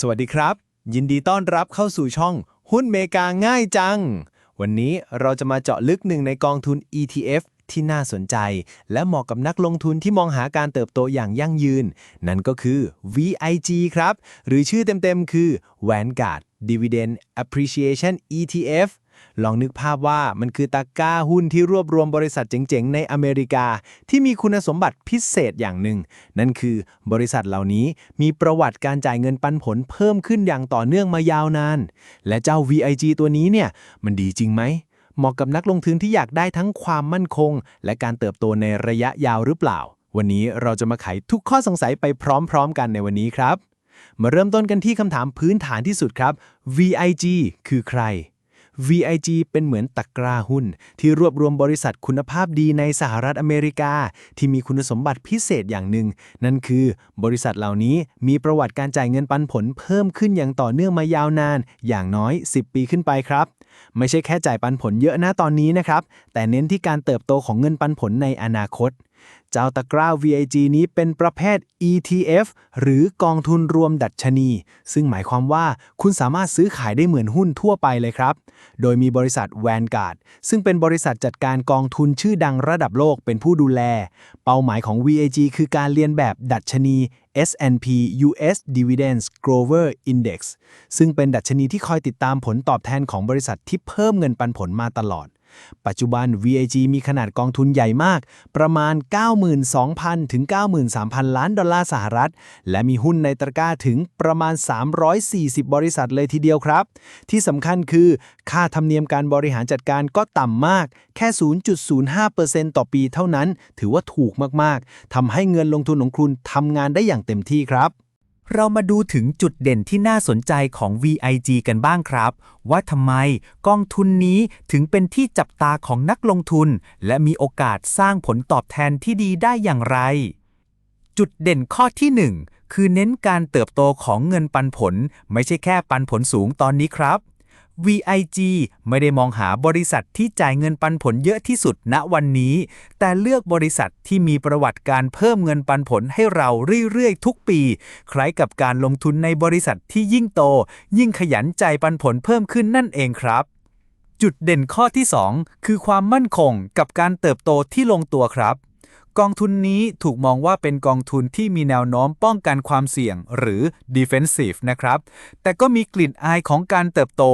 สวัสดีครับ ยินดีต้อนรับเข้าสู่ช่อง หุ้นเมกาง่ายจัง วันนี้เราจะมาเจาะลึกหนึ่งในกองทุน ETF ที่น่าสนใจ และเหมาะกับนักลงทุนที่มองหาการเติบโตอย่างยั่งยืน นั่นก็คือ VIG ครับ หรือชื่อเต็มๆคือ Vanguard Dividend Appreciation ETF ลองนึกภาพว่ามันคือตะกร้าหุ้นที่รวบรวมบริษัทเจ๋งๆ ในอเมริกา ที่มีคุณสมบัติพิเศษอย่างหนึ่ง นั่นคือบริษัทเหล่านี้มีประวัติการจ่ายเงินปันผลเพิ่มขึ้นอย่างต่อเนื่องมายาวนาน และเจ้า VIG ตัวนี้เนี่ยมันดีจริงไหมเหมาะกับนักลงทุนที่อยากได้ทั้งความมั่นคง และการเติบโตในระยะยาวหรือเปล่า วันนี้เราจะมาไขทุกข้อสงสัยไปพร้อมๆ กันในวันนี้ครับ มาเริ่มต้นกันที่คำถามพื้นฐานที่สุดครับ VIG คือใคร VIG เป็นเหมือนตะกร้าหุ้น ที่รวบรวมบริษัทคุณภาพดีในสหรัฐอเมริกา ที่มีคุณสมบัติพิเศษอย่างหนึ่ง นั่นคือบริษัทเหล่านี้มีประวัติการจ่ายเงินปันผลเพิ่มขึ้นอย่างต่อเนื่องมายาวนาน อย่างน้อย 10 ปีขึ้นไปครับ ไม่ใช่แค่จ่ายปันผลเยอะนะตอนนี้นะครับ แต่เน้นที่การเติบโตของเงินปันผลในอนาคต เจ้าตะกร้า VIG นี้เป็นประเภท ETF หรือกองทุนรวมดัชนี ซึ่งหมายความว่าคุณสามารถซื้อขายได้เหมือนหุ้นทั่วไปเลยครับ โดยมีบริษัท Vanguard ซึ่งเป็นบริษัทจัดการกองทุนชื่อดังระดับโลกเป็นผู้ดูแล เป้าหมายของ VIG คือการเรียนแบบดัชนี S&P US Dividends Grower Index ซึ่งเป็นดัชนีที่คอยติดตามผลตอบแทนของบริษัทที่เพิ่มเงินปันผลมาตลอด ปัจจุบัน VIG มีขนาดกองทุนใหญ่มาก ประมาณ 92,000 ถึง 93,000 ล้านดอลลาร์สหรัฐ และมีหุ้นในตะกร้าถึงประมาณ 340 บริษัทเลยทีเดียวครับ ที่สำคัญคือ ค่าธรรมเนียมการบริหารจัดการก็ต่ำมาก แค่ 0.05%ต่อปีเท่านั้น ถือว่าถูกมาก ๆ ทำให้เงินลงทุนของคุณทำงานได้อย่างเต็มที่ครับ เรามาดูถึงจุดเด่นที่น่าสนใจของ VIG กันบ้างครับ ว่าทำไมกองทุนนี้ถึงเป็นที่จับตาของนักลงทุน และมีโอกาสสร้างผลตอบแทนที่ดีได้อย่างไร จุดเด่นข้อที่ 1 คือเน้นการเติบโตของเงินปันผล ไม่ใช่แค่ปันผลสูงตอนนี้ครับ VIG ไม่ได้มองหาบริษัทที่จ่ายเงินปันผลเยอะที่สุดณวันนี้ แต่เลือกบริษัทที่มีประวัติการเพิ่มเงินปันผลให้เราเรื่อยๆ ทุกปี คล้ายกับการลงทุนในบริษัทที่ยิ่งโต ยิ่งขยันจ่ายปันผลเพิ่มขึ้นนั่นเองครับ จุดเด่นข้อที่ 2 คือความมั่นคงกับการเติบโตที่ลงตัวครับ กองทุนนี้ถูกมองว่าเป็นกองทุนที่มีแนวโน้มป้องกันความเสี่ยงหรือ defensive นะครับ แต่ก็มีกลิ่นอายของการเติบโต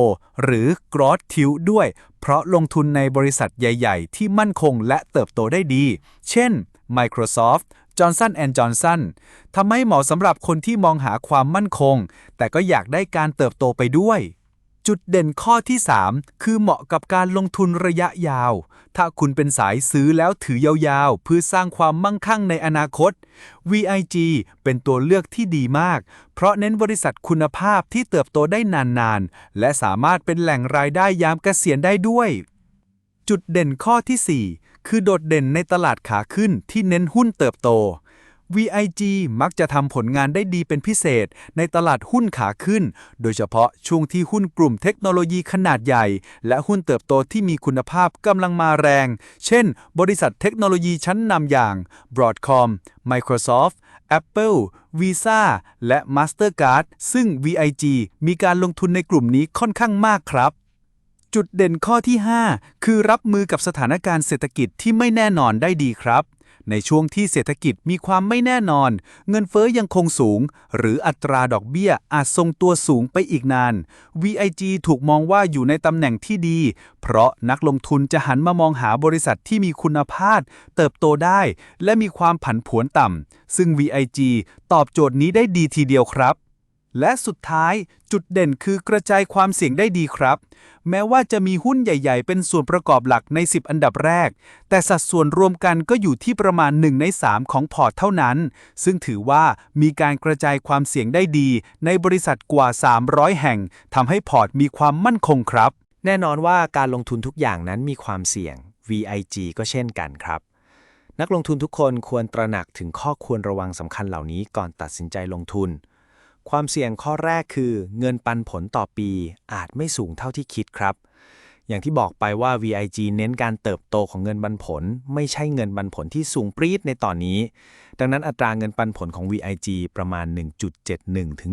หรือ growth tilt ด้วย เพราะลงทุนในบริษัทใหญ่ ๆ ที่มั่นคงและเติบโตได้ดี เช่น Microsoft Johnson Johnson ทำให้เหมาะสำหรับคนที่มองหาความมั่นคง แต่ก็อยากได้การเติบโตไปด้วย จุดเด่นข้อที่ 3 คือเหมาะกับการลงทุนระยะยาว ถ้าคุณเป็นสายซื้อแล้วถือยาวๆ เพื่อสร้างความมั่งคั่งในอนาคต VIG เป็นตัวเลือกที่ดีมาก เพราะเน้นบริษัทคุณภาพที่เติบโตได้นานๆ และสามารถเป็นแหล่งรายได้ยามเกษียณได้ด้วย จุดเด่นข้อที่ 4 คือโดดเด่นในตลาดขาขึ้นที่เน้นหุ้นเติบโต VIG มักจะทำผลงานได้ดีเป็นพิเศษในตลาดหุ้นขาขึ้น โดยเฉพาะช่วงที่หุ้นกลุ่มเทคโนโลยีขนาดใหญ่ และหุ้นเติบโตที่มีคุณภาพกำลังมาแรง เช่น บริษัทเทคโนโลยีชั้นนำอย่าง Broadcom Microsoft Apple Visa และ Mastercard ซึ่ง VIG มีการลงทุนในกลุ่มนี้ค่อนข้างมากครับ จุดเด่นข้อที่ 5 คือรับมือกับสถานการณ์เศรษฐกิจที่ไม่แน่นอนได้ดีครับ ในช่วงที่เศรษฐกิจมีความไม่แน่นอน เงินเฟ้อยังคงสูง หรืออัตราดอกเบี้ยอาจทรงตัวสูงไปอีกนาน VIG ถูกมองว่าอยู่ในตำแหน่งที่ดี เพราะนักลงทุนจะหันมามองหาบริษัทที่มีคุณภาพ เติบโตได้ และมีความผันผวนต่ำซึ่ง VIG ตอบโจทย์นี้ได้ดีทีเดียวครับ และสุดท้ายจุดเด่นคือกระจายความเสี่ยงได้ดีครับ แม้ว่าจะมีหุ้นใหญ่ ๆ เป็นส่วนประกอบหลักใน 10 อันดับแรก แต่สัดส่วนรวมกันก็อยู่ที่ประมาณ 1 ใน 3 ของพอร์ตเท่านั้น ซึ่งถือว่ามีการกระจายความเสี่ยงได้ดี ในบริษัทกว่า 300 แห่งทำให้พอร์ตมีความมั่นคงครับ แน่นอนว่าการลงทุนทุกอย่างนั้นมีความเสี่ยง VIG ก็เช่นกันครับนักลงทุนทุกคนควรตระหนักถึงข้อควรระวังสำคัญเหล่านี้ก่อนตัดสินใจลงทุน ความเสี่ยงข้อแรกคือเงินปันผลต่อปีอาจไม่สูงเท่าที่คิดครับ อย่างที่บอกไปว่า VIG เน้นการเติบโตของเงินปันผล ไม่ใช่เงินปันผลที่สูงปรี๊ดในตอนนี้ ดังนั้นอัตราเงินปันผลของ VIG ประมาณ 1.71 ถึง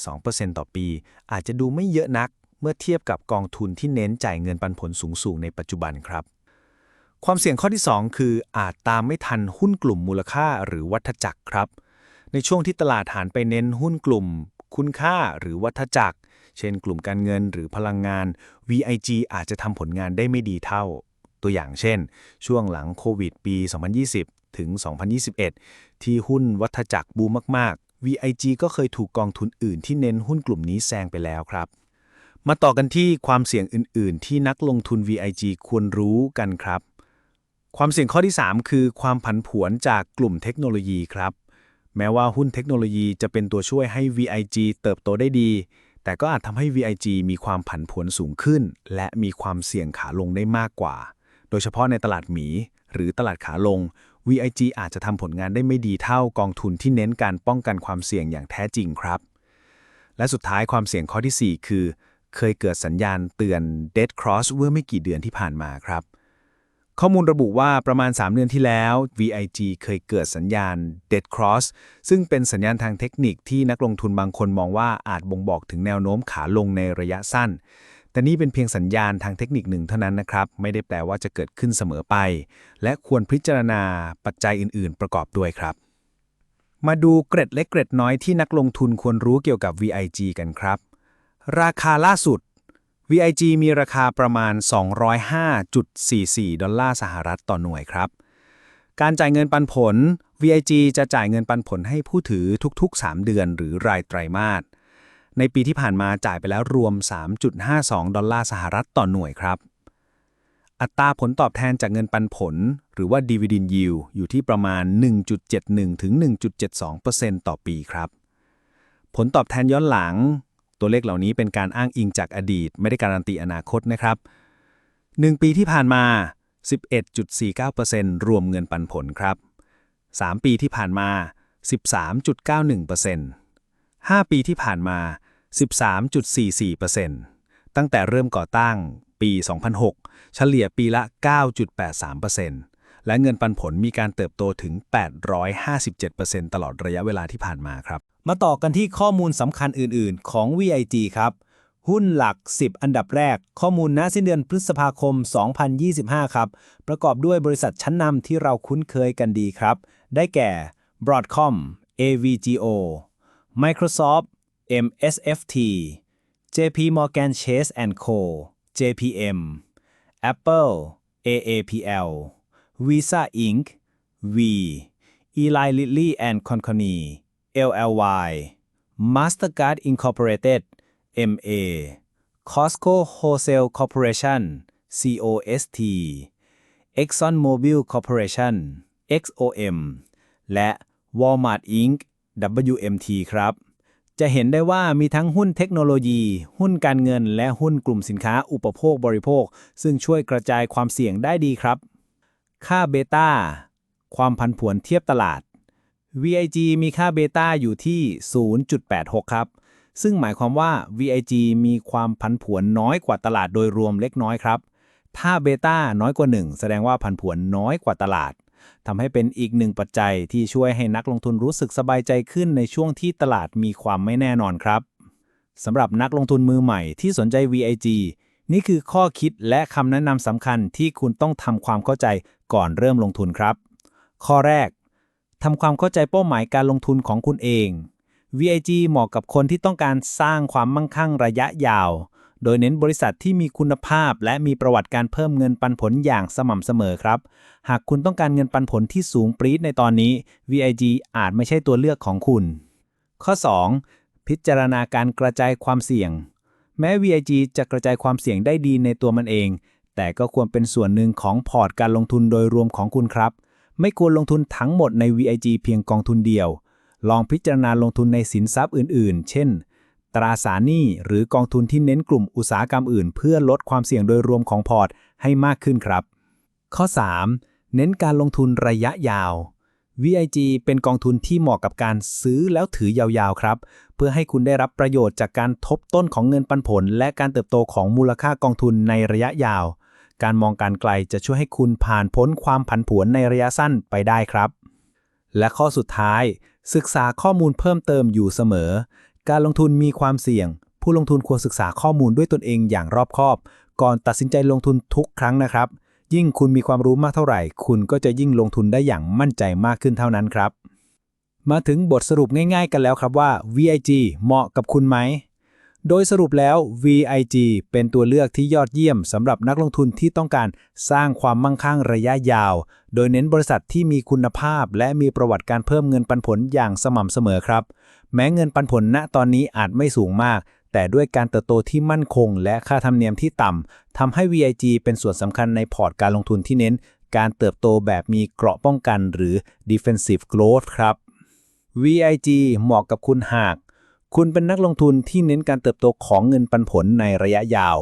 1.72%ต่อปี อาจจะดูไม่เยอะนักเมื่อเทียบกับกองทุนที่เน้นจ่ายเงินปันผลสูงๆในปัจจุบันครับ ความเสี่ยงข้อที่ 2 คืออาจตามไม่ทันหุ้นกลุ่มมูลค่าหรือวัฏจักรครับ ในช่วงที่ตลาดหันไปเน้นหุ้นกลุ่ม คุณค่าหรือวัฏจักร เช่นกลุ่มการเงินหรือพลังงาน VIG อาจจะทำผลงานได้ไม่ดีเท่า ตัวอย่างเช่น ช่วงหลังโควิดปี 2020 ถึง 2021 ที่หุ้นวัฏจักรบูมมาก ๆ VIG ก็เคยถูกกองทุนอื่นที่เน้นหุ้นกลุ่มนี้แซงไปแล้วครับ มาต่อกันที่ความเสี่ยงอื่น ๆ ที่นักลงทุน VIG ควรรู้กันครับ ความเสี่ยงข้อที่ 3 คือความผันผวนจากกลุ่มเทคโนโลยีครับ แม้ว่าหุ้นเทคโนโลยีจะเป็นตัวช่วยให้ VIG เติบโตได้ดี แต่ก็อาจทำให้ VIG มีความผันผวนสูงขึ้น และมีความเสี่ยงขาลงได้มากกว่า โดยเฉพาะในตลาดหมี หรือตลาดขาลง VIG อาจจะทำผลงานได้ไม่ดีเท่ากองทุนที่เน้นการป้องกันความเสี่ยงอย่างแท้จริงครับ และสุดท้ายความเสี่ยงข้อทีสี่4 คือ เคยเกิดสัญญาณเตือน dead cross เมื่อไม่กี่เดือนที่ผ่านมาครับ ข้อมูลระบุว่าประมาณ 3 เดือนที่แล้ว VIG เคยเกิดสัญญาณ dead cross ซึ่งเป็นสัญญาณทางเทคนิคที่นักลงทุนบางคนมองว่าอาจบ่งบอกถึงแนวโน้มขาลงในระยะสั้น แต่นี่เป็นเพียงสัญญาณทางเทคนิคหนึ่งเท่านั้นนะครับ ไม่ได้แปลว่าจะเกิดขึ้นเสมอไป และควรพิจารณาปัจจัยอื่น ๆ ประกอบด้วยครับ มาดูเกร็ดเล็กเกร็ดน้อยที่นักลงทุนควรรู้เกี่ยวกับ VIG กันครับ ราคาล่าสุด VIG มีราคาประมาณ 205.44 ดอลลาร์สหรัฐต่อหน่วยครับ การจ่ายเงินปันผล VIG จะจ่ายเงินปันผลให้ผู้ถือทุก ๆ 3 เดือนหรือรายไตรมาส ในปีที่ผ่านมาจ่ายไปแล้วรวม 3.52 ดอลลาร์สหรัฐต่อหน่วยครับ อัตราผลตอบแทนจากเงินปันผล หรือว่า dividend yield อยู่ที่ประมาณ 1.71 ถึง 1.72%ต่อปีครับ ผลตอบแทนย้อนหลัง ตัวเลขเหล่านี้เป็นการอ้างอิงจากอดีต ไม่ได้การันตีอนาคตนะครับ 1 ปีที่ผ่านมา 11.49%รวมเงินปันผลครับ 3 ปีที่ผ่านมา 13.91% 5 ปีที่ผ่านมา 13.44%ตั้งแต่เริ่มก่อตั้งปี 2006 เฉลี่ยปีละ 9.83% และเงินปันผลมีการเติบโตถึง 857%ตลอดระยะเวลาที่ผ่านมาครับ มาต่อกันที่ข้อมูลสำคัญอื่น ๆ ของ VIG ครับ หุ้นหลัก 10 อันดับแรก ข้อมูลณสิ้นเดือนพฤษภาคม 2025 ครับ ประกอบด้วยบริษัทชั้นนำที่เราคุ้นเคยกันดีครับ ได้แก่ Broadcom AVGO Microsoft MSFT JP Morgan Chase Co JPM Apple AAPL Visa Inc. V Eli Lilly and Company LLY Mastercard Incorporated MA Costco Wholesale Corporation COST ExxonMobil Corporation XOM และ Walmart Inc. WMT ครับ จะเห็นได้ว่ามีทั้งหุ้นเทคโนโลยี หุ้นการเงิน และหุ้นกลุ่มสินค้าอุปโภคบริโภค ซึ่งช่วยกระจายความเสี่ยงได้ดีครับ ค่าเบต้าความผันผวนเทียบตลาด VIG มีค่าเบต้าอยู่ที่ 0.86 ครับ ซึ่งหมายความว่า VIG มีความผันผวนน้อยกว่าตลาดโดยรวมเล็กน้อยครับ ถ้าเบต้าน้อยกว่า 1 แสดงว่าผันผวนน้อยกว่าตลาด ทำให้เป็นอีกหนึ่งปัจจัยที่ช่วยให้นักลงทุนรู้สึกสบายใจขึ้นในช่วงที่ตลาดมีความไม่แน่นอนครับ สำหรับนักลงทุนมือใหม่ที่สนใจ VIG นี่คือข้อคิดและคำแนะนำสำคัญที่คุณต้องทำความเข้าใจก่อนเริ่มลงทุนครับ ข้อแรกทำความเข้าใจเป้าหมายการลงทุนของคุณเอง VIG เหมาะกับคนที่ต้องการสร้างความมั่งคั่งระยะยาว โดยเน้นบริษัทที่มีคุณภาพ และมีประวัติการเพิ่มเงินปันผลอย่างสม่ำเสมอครับ หากคุณต้องการเงินปันผลที่สูงปรี๊ดในตอนนี้ VIG อาจไม่ใช่ตัวเลือกของคุณ ข้อ 2. พิจารณาการกระจายความเสี่ยง แม้ VIG จะกระจายความเสี่ยงได้ดีในตัวมันเอง แต่ก็ควรเป็นส่วนหนึ่งของพอร์ตการลงทุนโดยรวมของคุณครับ ไม่ควรลงทุนทั้งหมดใน VIG เพียงกองทุนเดียว ลองพิจารณาลงทุนในสินทรัพย์อื่น ๆ เช่น ตราสารหนี้หรือกองทุนที่เน้นกลุ่มอุตสาหกรรมอื่น เพื่อลดความเสี่ยงโดยรวมของพอร์ตให้มากขึ้นครับ ข้อ 3. เน้นการลงทุนระยะยาว VIG เป็นกองทุนที่เหมาะกับการซื้อแล้วถือยาวๆครับ เพื่อให้คุณได้รับประโยชน์จากการทบต้นของเงินปันผล และการเติบโตของมูลค่ากองทุนในระยะยาว การมองการไกลจะช่วยให้คุณผ่านพ้นความผันผวนในระยะสั้นไปได้ครับ และข้อสุดท้าย ศึกษาข้อมูลเพิ่มเติมอยู่เสมอ การลงทุนมีความเสี่ยง ผู้ลงทุนควรศึกษาข้อมูลด้วยตนเองอย่างรอบคอบ ก่อนตัดสินใจลงทุนทุกครั้งนะครับ ยิ่งคุณมีความรู้มากเท่าไหร่ คุณก็จะยิ่งลงทุนได้อย่างมั่นใจมากขึ้นเท่านั้นครับ มาถึงบทสรุปง่าย ๆ กันแล้วครับว่า VIG เหมาะกับคุณไหม โดยสรุปแล้ว VIG เป็นตัวเลือกที่ยอดเยี่ยมสำหรับนักลงทุนที่ต้องการสร้างความมั่งคั่งระยะยาว โดยเน้นบริษัทที่มีคุณภาพ และมีประวัติการเพิ่มเงินปันผลอย่างสม่ำเสมอครับ แม้เงินปันผลณตอนนี้อาจไม่สูงมาก แต่ด้วยการเติบโตที่มั่นคง และค่าธรรมเนียมที่ต่ำทำให้ VIG เป็นส่วนสำคัญในพอร์ตการลงทุนที่เน้น การเติบโตแบบมีเกราะป้องกันหรือ defensive growth ครับ VIG เหมาะกับคุณหาก คุณเป็นนักลงทุนที่เน้นการเติบโตของเงินปันผลในระยะยาว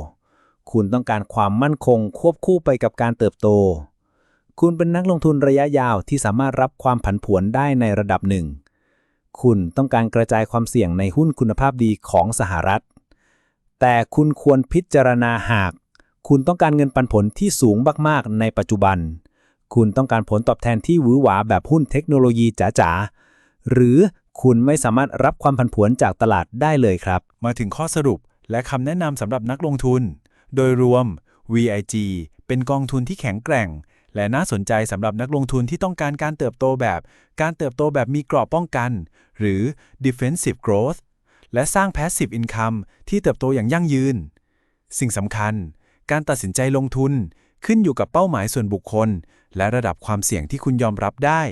คุณต้องการความมั่นคงควบคู่ไปกับการเติบโต คุณเป็นนักลงทุนระยะยาวที่สามารถรับความผันผวนได้ในระดับหนึ่ง คุณต้องการกระจายความเสี่ยงในหุ้นคุณภาพดีของสหรัฐ แต่คุณควรพิจารณาหาก คุณต้องการเงินปันผลที่สูงมากๆ ในปัจจุบัน คุณต้องการผลตอบแทนที่หวือหวาแบบหุ้นเทคโนโลยีจ๋าๆ หรือคุณไม่สามารถรับความผันผวนจากตลาดได้เลยครับ มาถึงข้อสรุปและคำแนะนำสำหรับนักลงทุน โดยรวม VIG เป็นกองทุนที่แข็งแกร่ง และน่าสนใจสำหรับนักลงทุนที่ต้องการการเติบโตแบบ การเติบโตแบบมีกรอบป้องกัน หรือ defensive growth และสร้าง passive income ที่เติบโตอย่างยั่งยืน สิ่งสำคัญ การตัดสินใจลงทุนขึ้นอยู่กับเป้าหมายส่วนบุคคล และระดับความเสี่ยงที่คุณยอมรับได้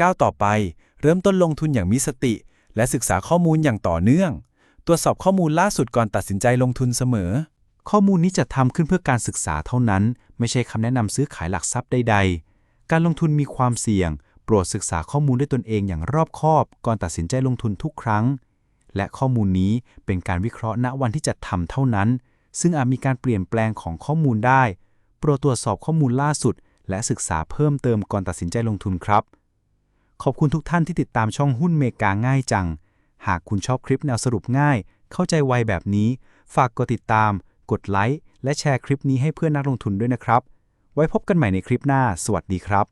ก้าวต่อไป เริ่มต้นลงทุนอย่างมีสติ และศึกษาข้อมูลอย่างต่อเนื่อง ตรวจสอบข้อมูลล่าสุดก่อนตัดสินใจลงทุนเสมอ ข้อมูลนี้จะทำขึ้นเพื่อการศึกษาเท่านั้น ไม่ใช่คำแนะนำซื้อขายหลักทรัพย์ใด ๆ การลงทุนมีความเสี่ยง โปรดศึกษาข้อมูลด้วยตนเองอย่างรอบคอบ ก่อนตัดสินใจลงทุนทุกครั้ง และข้อมูลนี้เป็นการวิเคราะห์ณวันที่จัดทำเท่านั้น ซึ่งอาจมีการเปลี่ยนแปลงของข้อมูลได้ โปรดตรวจสอบข้อมูลล่าสุด และศึกษาเพิ่มเติมก่อนตัดสินใจลงทุนครับ ขอบคุณทุกท่านที่ติดตามช่องหุ้นเมกาง่ายจัง หากคุณชอบคลิปแนวสรุปง่าย เข้าใจไวแบบนี้ ฝากกดติดตาม กดไลค์และแชร์คลิปนี้ให้เพื่อนนักลงทุนด้วยนะครับ ไว้พบกันใหม่ในคลิปหน้า สวัสดีครับ